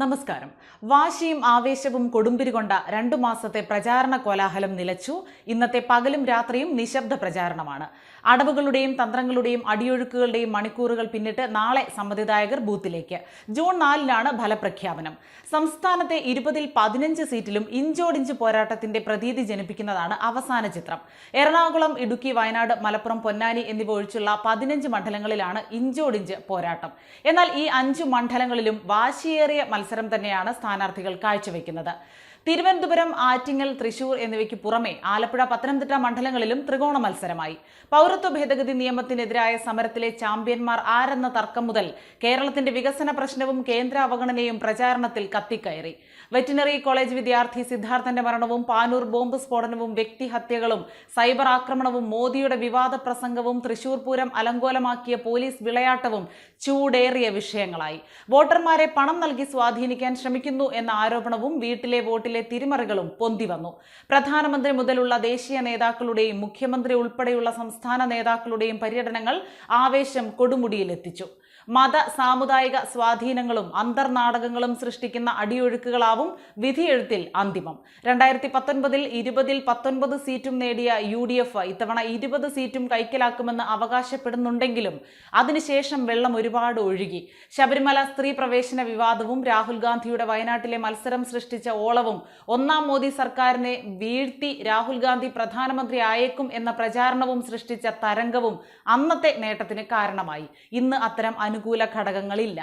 നമസ്കാരം. വാശിയും ആവേശവും കൊടുമ്പിരി കൊണ്ട രണ്ടു മാസത്തെ പ്രചാരണ കോലാഹലം നിലച്ചു. ഇന്നത്തെ പകലും രാത്രിയും നിശബ്ദ പ്രചാരണമാണ്. അടവുകളുടെയും തന്ത്രങ്ങളുടെയും അടിയൊഴുക്കുകളുടെയും മണിക്കൂറുകൾ പിന്നിട്ട് നാളെ സമ്മതിദായകർ ബൂത്തിലേക്ക്. ജൂൺ നാലിനാണ് ഫലപ്രഖ്യാപനം. സംസ്ഥാനത്തെ ഇരുപതിൽ പതിനഞ്ച് സീറ്റിലും ഇഞ്ചോടിഞ്ച് പോരാട്ടത്തിന്റെ പ്രതീതി ജനിപ്പിക്കുന്നതാണ് അവസാന ചിത്രം. എറണാകുളം ഇടുക്കി വയനാട് മലപ്പുറം പൊന്നാനി എന്നിവ ഒഴിച്ചുള്ള പതിനഞ്ച് മണ്ഡലങ്ങളിലാണ് ഇഞ്ചോടിഞ്ച് പോരാട്ടം. എന്നാൽ ഈ അഞ്ചു മണ്ഡലങ്ങളിലും വാശിയേറിയ മത്സരം തന്നെയാണ് സ്ഥാനാർത്ഥികൾ കാഴ്ചവെക്കുന്നത്. തിരുവനന്തപുരം ആറ്റിങ്ങൽ തൃശൂർ എന്നിവയ്ക്ക് പുറമെ ആലപ്പുഴ പത്തനംതിട്ട മണ്ഡലങ്ങളിലും ത്രികോണ മത്സരമായി. പൗരത്വ ഭേദഗതി നിയമത്തിനെതിരായ സമരത്തിലെ ചാമ്പ്യന്മാർ ആരെന്ന തർക്കം മുതൽ കേരളത്തിന്റെ വികസന പ്രശ്നവും കേന്ദ്ര അവഗണനയും പ്രചാരണത്തിൽ കത്തിക്കയറി. വെറ്റിനറി കോളേജ് വിദ്യാർത്ഥി സിദ്ധാർത്ഥന്റെ മരണവും പാനൂർ ബോംബ് സ്ഫോടനവും വ്യക്തിഹത്യകളും സൈബർ ആക്രമണവും മോദിയുടെ വിവാദ പ്രസംഗവും തൃശൂർ പൂരം അലങ്കോലമാക്കിയ പോലീസ് വിളയാട്ടവും ചൂടേറിയ വിഷയങ്ങളായി. വോട്ടർമാരെ പണം നൽകി സ്വാധീനിക്കാൻ ശ്രമിക്കുന്നു എന്ന ആരോപണവും വീട്ടിലെ വോട്ടിലെ തിരിമറികളും പൊന്തിവന്നു പ്രധാനമന്ത്രി മുതലുള്ള ദേശീയ നേതാക്കളുടെയും മുഖ്യമന്ത്രി ഉൾപ്പെടെയുള്ള സംസ്ഥാന നേതാക്കളുടെയും പര്യടനങ്ങൾ ആവേശം കൊടുമുടിയിലെത്തിച്ചു. മത സാമുദായിക സ്വാധീനങ്ങളും അന്തർനാടകങ്ങളും സൃഷ്ടിക്കുന്ന അടിയൊഴുക്കുകളാവും വിധിയെഴുത്തിൽ അന്തിമം. രണ്ടായിരത്തി പത്തൊൻപതിൽ ഇരുപതിൽ പത്തൊൻപത് സീറ്റും നേടിയ യു ഡി എഫ് ഇത്തവണ ഇരുപത് സീറ്റും കൈക്കലാക്കുമെന്ന് അവകാശപ്പെടുന്നുണ്ടെങ്കിലും അതിനുശേഷം വെള്ളം ഒരുപാട് ഒഴുകി. ശബരിമല സ്ത്രീ പ്രവേശന വിവാദവും രാഹുൽ ഗാന്ധിയുടെ വയനാട്ടിലെ മത്സരം സൃഷ്ടിച്ച ഓളവും ഒന്നാം മോദി സർക്കാരിനെ വീഴ്ത്തി രാഹുൽ ഗാന്ധി പ്രധാനമന്ത്രി ആയേക്കും എന്ന പ്രചാരണവും സൃഷ്ടിച്ച തരംഗവും അന്നത്തെ നേട്ടത്തിന് കാരണമായി. ഇന്ന് അത്തരം അനുകൂല ഘടകങ്ങളില്ല.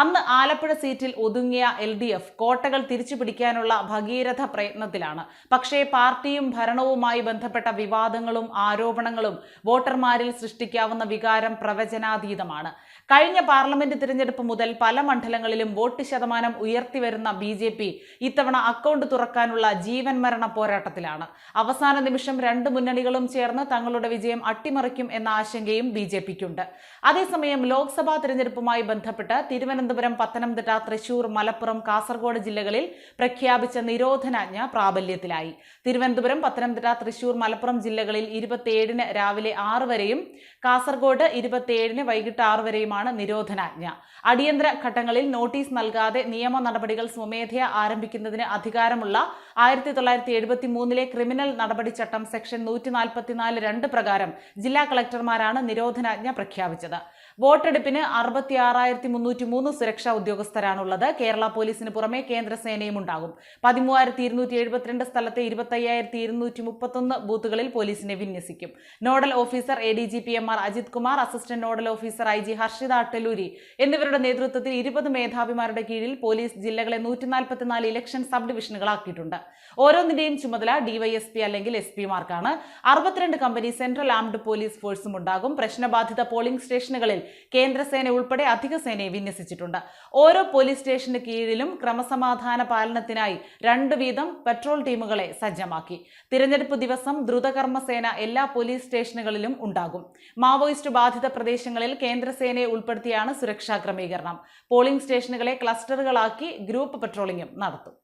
അന്ന് ആലപ്പുഴ സീറ്റിൽ ഒതുങ്ങിയ എൽ ഡി എഫ് കോട്ടകൾ തിരിച്ചു പിടിക്കാനുള്ള ഭഗീരഥ പ്രയത്നത്തിലാണ്. പക്ഷേ പാർട്ടിയും ഭരണവുമായി ബന്ധപ്പെട്ട വിവാദങ്ങളും ആരോപണങ്ങളും വോട്ടർമാരിൽ സൃഷ്ടിക്കാവുന്ന വികാരം പ്രവചനാതീതമാണ്. കഴിഞ്ഞ പാർലമെന്റ് തിരഞ്ഞെടുപ്പ് മുതൽ പല മണ്ഡലങ്ങളിലും വോട്ട് ശതമാനം ഉയർത്തിവരുന്ന ബി ജെ പി ഇത്തവണ അക്കൗണ്ട് തുറക്കാനുള്ള ജീവൻ മരണ പോരാട്ടത്തിലാണ്. അവസാന നിമിഷം രണ്ട് മുന്നണികളും ചേർന്ന് തങ്ങളുടെ വിജയം അട്ടിമറിക്കും എന്ന ആശങ്കയും ബി ജെ പിക്കുണ്ട്. അതേസമയം ലോക്സഭാ തിരഞ്ഞെടുപ്പുമായി ബന്ധപ്പെട്ട് തിരുവനന്തപുരം പത്തനംതിട്ട തൃശൂർ മലപ്പുറം കാസർഗോഡ് ജില്ലകളിൽ പ്രഖ്യാപിച്ച നിരോധനാജ്ഞ പ്രാബല്യത്തിലായി. തിരുവനന്തപുരം പത്തനംതിട്ട തൃശൂർ മലപ്പുറം ജില്ലകളിൽ ഇരുപത്തിയേഴിന് രാവിലെ ആറ് വരെയും കാസർഗോഡ് ഇരുപത്തിയേഴിന് വൈകിട്ട് ആറ് വരെയുമാണ് നിരോധനാജ്ഞ. അടിയന്തര ഘട്ടങ്ങളിൽ നോട്ടീസ് നൽകാതെ നിയമ നടപടികൾ സ്വമേധയ ആരംഭിക്കുന്നതിന് അധികാരമുള്ള ആയിരത്തി തൊള്ളായിരത്തി എഴുപത്തി മൂന്നിലെ ക്രിമിനൽ നടപടിച്ചട്ടം സെക്ഷൻ നൂറ്റി നാൽപ്പത്തിനാല് രണ്ട് പ്രകാരം ജില്ലാ കളക്ടർമാരാണ് നിരോധനാജ്ഞ പ്രഖ്യാപിച്ചത്. വോട്ടെടുപ്പിന് അറുപത്തി ആറായിരത്തി മുന്നൂറ്റി മൂന്ന് സുരക്ഷാ ഉദ്യോഗസ്ഥരാണുള്ളത്. കേരള പോലീസിന് പുറമെ കേന്ദ്രസേനയും ഉണ്ടാകും. പതിമൂവായിരത്തി ഇരുന്നൂറ്റി എഴുപത്തിരണ്ട് സ്ഥലത്തെ ഇരുപത്തയ്യായിരത്തി ഇരുന്നൂറ്റി മുപ്പത്തൊന്ന് ബൂത്തുകളിൽ പോലീസിനെ വിന്യസിക്കും. Nodal officer A D G P M R Ajith Kumar assistant nodal officer I G Harshita Attaluri എന്നിവരുടെ നേതൃത്വത്തിൽ ഇരുപത് മേധാവിമാരുടെ കീഴിൽ പോലീസ് ജില്ലകളെ നൂറ്റി നാൽപ്പത്തിനാല് ഇലക്ഷൻ സബ് ഡിവിഷനുകളാക്കിയിട്ടുണ്ട് ഓരോന്നിന്റെയും ചുമതല ഡിവൈഎസ്പി അല്ലെങ്കിൽ എസ് പിമാർക്കാണ് അറുപത്തിരണ്ട് കമ്പനി സെൻട്രൽ ആംഡ് പോലീസ് ഫോഴ്സും ഉണ്ടാകും. പ്രശ്നബാധിത പോളിംഗ് സ്റ്റേഷനുകളിൽ കേന്ദ്രസേന ഉൾപ്പെടെ അധിക സേനയെ വിന്യസിച്ചിട്ടുണ്ട്. ഓരോ പോലീസ് സ്റ്റേഷന് കീഴിലും ക്രമസമാധാന പാലനത്തിനായി രണ്ട് വീതം പെട്രോൾ ടീമുകളെ സജ്ജമാക്കി. തിരഞ്ഞെടുപ്പ് ദിവസം ദ്രുതകർമ്മസേന എല്ലാ പോലീസ് സ്റ്റേഷനുകളിലും ഉണ്ടാകും. മാവോയിസ്റ്റ് ബാധിത പ്രദേശങ്ങളിൽ കേന്ദ്രസേനയെ ഉൾപ്പെടുത്തിയാണ് സുരക്ഷാ ക്രമീകരണം. പോളിംഗ് സ്റ്റേഷനുകളെ ക്ലസ്റ്ററുകളാക്കി ഗ്രൂപ്പ് പെട്രോളിംഗും നടത്തും.